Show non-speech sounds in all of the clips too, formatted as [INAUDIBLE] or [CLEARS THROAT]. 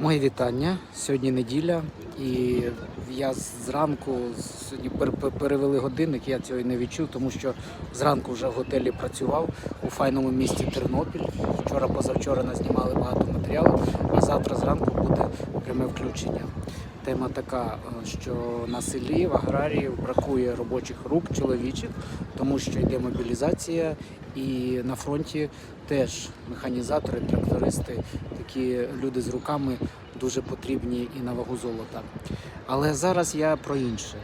Моє вітання. Сьогодні неділя, і я зранку сьогодні пер- пер- перевели годинник. Я цього не відчув, тому що зранку вже в готелі працював у файному місті Тернопіль. Вчора, позавчора назнімали багато матеріалу, а завтра зранку буде пряме включення. Тема така, е, що на селі в аграрії бракує робочих рук чоловічих, тому що йде мобілізація, і на фронті теж механізатори, трактористи, такі люди з руками дуже потрібні і на вагу золота. Але зараз я про інше.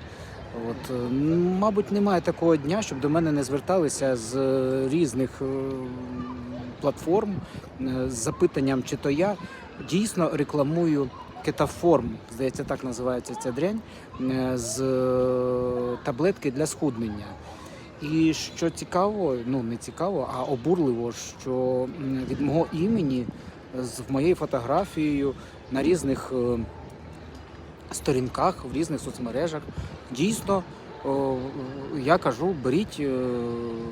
От, е, мабуть, немає такого дня, щоб до мене не зверталися з е, різних е, платформ з запитанням, чи то я дійсно рекламую кетаформ, здається, так називається ця дрянь, з таблетки для схуднення. І що цікаво, ну не цікаво, а обурливо, що від мого імені з моєю фотографією на різних е, сторінках, в різних соцмережах дійсно я кажу, беріть, е,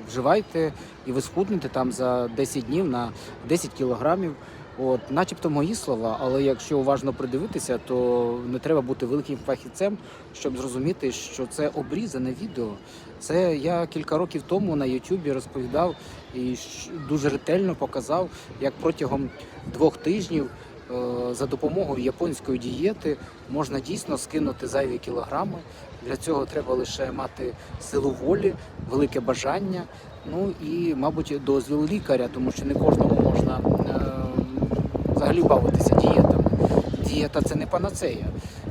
вживайте і ви схуднете там за 10 днів на 10 кілограмів. От, начебто мої слова, але якщо уважно придивитися, то не треба бути великим фахівцем, щоб зрозуміти, що це обрізане відео. Це я кілька років тому на Ютубі розповідав і дуже ретельно показав, як протягом двох тижнів е, за допомогою японської дієти можна дійсно скинути зайві кілограми. Для цього треба лише мати силу волі, велике бажання, ну і, мабуть, дозвіл лікаря, тому що не кожному можна е, взагалі бавитися дієтами. Дієта це не панацея.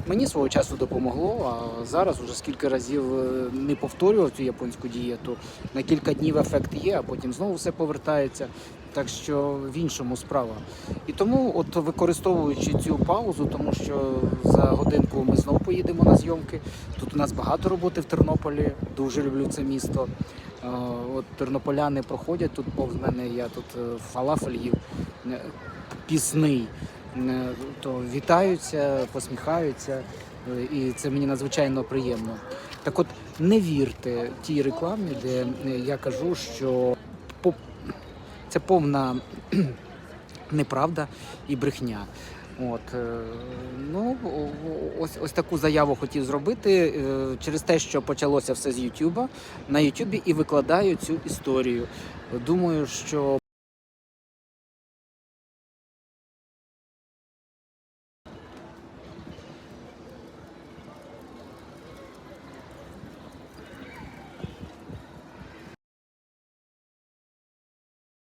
Мені свого часу допомогло, а зараз уже скільки разів е, не повторював цю японську дієту. На кілька днів ефект є, а потім знову все повертається. Так що в іншому справа. І тому, от використовуючи цю паузу, тому що за годинку ми знову поїдемо на зйомки. Тут у нас багато роботи в Тернополі. Дуже люблю це місто. Е, От тернополяни проходять тут повз мене. Я тут е, фалафель їв пісний. Е, То вітаються, посміхаються, і це мені надзвичайно приємно. Так от не вірте тій рекламі, де я кажу, що це повна [CLEARS THROAT] неправда і брехня. От е, ну ось ось таку заяву хотів зробити е, через те, що почалося все з Ютуба. На Ютубі і викладаю цю історію. Думаю, що